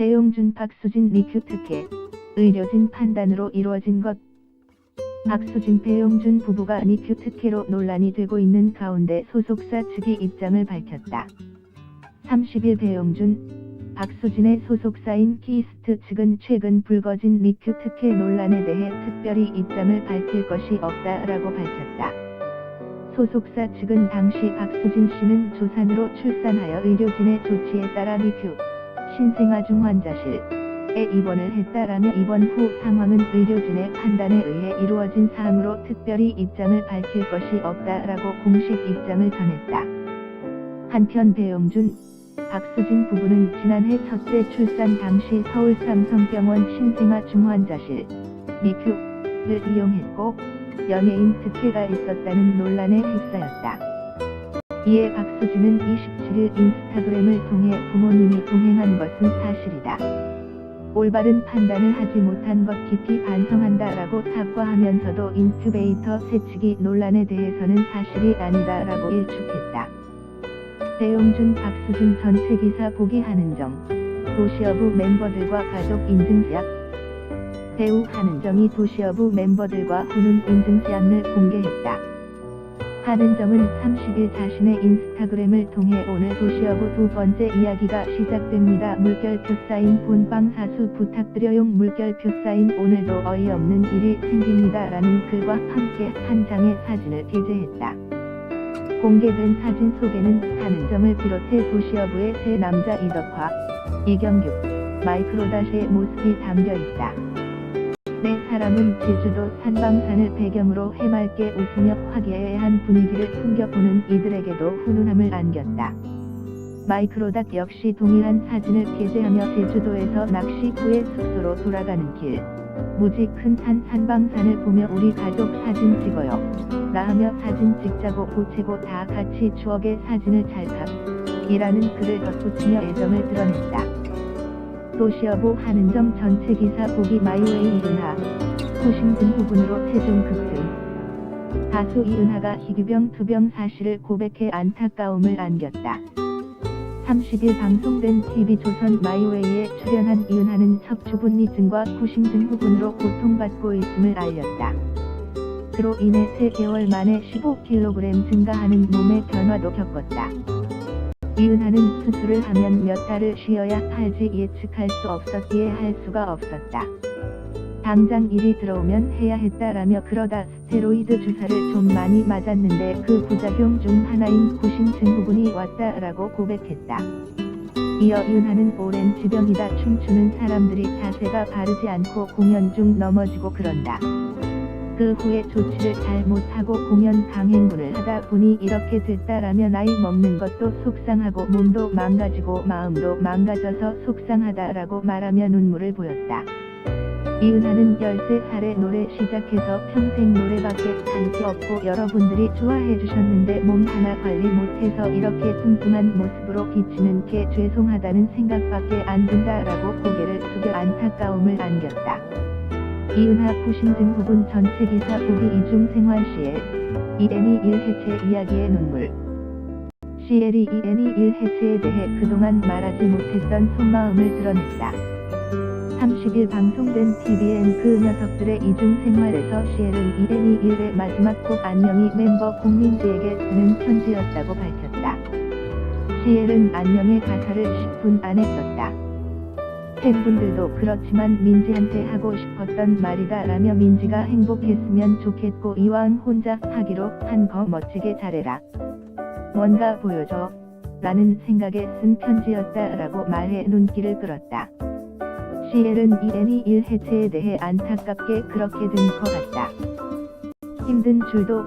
배용준 박수진 리큐 특혜 의료진 판단으로 이루어진 것 박수진 배용준 부부가 리큐 특혜로 논란이 되고 있는 가운데 소속사 측이 입장을 밝혔다. 30일 배용준 박수진의 소속사인 키스트 측은 최근 불거진 리큐 특혜 논란에 대해 특별히 입장을 밝힐 것이 없다라고 밝혔다. 소속사 측은 당시 박수진 씨는 조산으로 출산하여 의료진의 조치에 따라 리큐 신생아 중 환자실에 입원을 했다라며 입원 후 상황은 의료진의 판단에 의해 이루어진 사항으로 특별히 입장을 밝힐 것이 없다라고 공식 입장을 전했다. 한편 배영준, 박수진 부부는 지난해 첫째 출산 당시 서울 삼성병원 신생아 중환자실 리큐를 이용했고 연예인 특혜가 있었다는 논란에 휩싸였다. 이에 박수진은 27일 인스타그램을 통해 부모님이 동행한 것은 사실이다. 올바른 판단을 하지 못한 것 깊이 반성한다 라고 사과하면서도 인큐베이터 세측이 논란에 대해서는 사실이 아니다 라고 일축했다. 배용준 박수진 전체 기사 보기 한은정 도시어부 멤버들과 가족 인증시약 배우 한은정이 도시어부 멤버들과 훈훈 인증시약을 공개했다. 한은정은 30일 자신의 인스타그램을 통해 오늘 도시어부 두 번째 이야기가 시작됩니다. 물결표 사인 본방 사수 부탁드려요. 물결표 사인 오늘도 어이없는 일이 생깁니다. 라는 글과 함께 한 장의 사진을 게재했다. 공개된 사진 속에는 한은정을 비롯해 도시어부의 세 남자 이덕화, 이경규, 마이크로다시의 모습이 담겨 있다. 네 사람은 제주도 산방산을 배경으로 해맑게 웃으며 화기애애한 분위기를 풍겨보는 이들에게도 훈훈함을 안겼다. 마이크로닥 역시 동일한 사진을 게재하며 제주도에서 낚시 후에 숙소로 돌아가는 길. 무지 큰 산 산방산을 보며 우리 가족 사진 찍어요. 나하며 사진 찍자고 보채고 다 같이 추억의 사진을 찰칵. 이라는 글을 덧붙이며 애정을 드러냈다. 도시여보 한은정 전체 기사 보기 마이웨이 이은하 호심등 부분으로 최종 급등 가수 이은하가 희귀병 투병 사실을 고백해 안타까움을 안겼다. 30일 방송된 TV조선 마이웨이에 출연한 이은하는 척추분리증과 구심증 부분으로 고통받고 있음을 알렸다. 그로 인해 3개월 만에 15kg 증가하는 몸의 변화도 겪었다. 이은하는 수술을 하면 몇 달을 쉬어야 할지 예측할 수 없었기에 할 수가 없었다. 당장 일이 들어오면 해야 했다라며 그러다 스테로이드 주사를 좀 많이 맞았는데 그 부작용 중 하나인 구심증 부분이 왔다라고 고백했다. 이어 이은하는 오랜 지병이다 춤추는 사람들이 자세가 바르지 않고 공연 중 넘어지고 그런다. 그 후에 조치를 잘 못하고 공연 강행군을 하다 보니 이렇게 됐다라며 나이 먹는 것도 속상하고 몸도 망가지고 마음도 망가져서 속상하다라고 말하며 눈물을 보였다. 이은하는 13살에 노래 시작해서 평생 노래밖에 한게 없고 여러분들이 좋아해 주셨는데 몸 하나 관리 못해서 이렇게 뚱뚱한 모습으로 비치는 게 죄송하다는 생각밖에 안 든다라고 고개를 숙여 안타까움을 안겼다. 이은하 구심증 부분 전체 기사 보기 이중 생활 시에 이애니 1해체 이야기의 눈물 CL이 이애니 1해체에 대해 그동안 말하지 못했던 속마음을 드러냈다. 30일 방송된 TVN 그 녀석들의 이중 생활에서 CL은 이애니 1의 마지막 곡 안녕이 멤버 공민지에게 쓰는 편지였다고 밝혔다. CL은 안녕의 가사를 10분 안에 썼다. 팬분들도 그렇지만 민지한테 하고 싶었던 말이다 라며 민지가 행복했으면 좋겠고 이왕 혼자 하기로 한 거 멋지게 잘해라. 뭔가 보여줘. 라는 생각에 쓴 편지였다 라고 말해 눈길을 끌었다. CL은 이애니 1해체에 대해 안타깝게 그렇게 된 것 같다. 힘든 줄도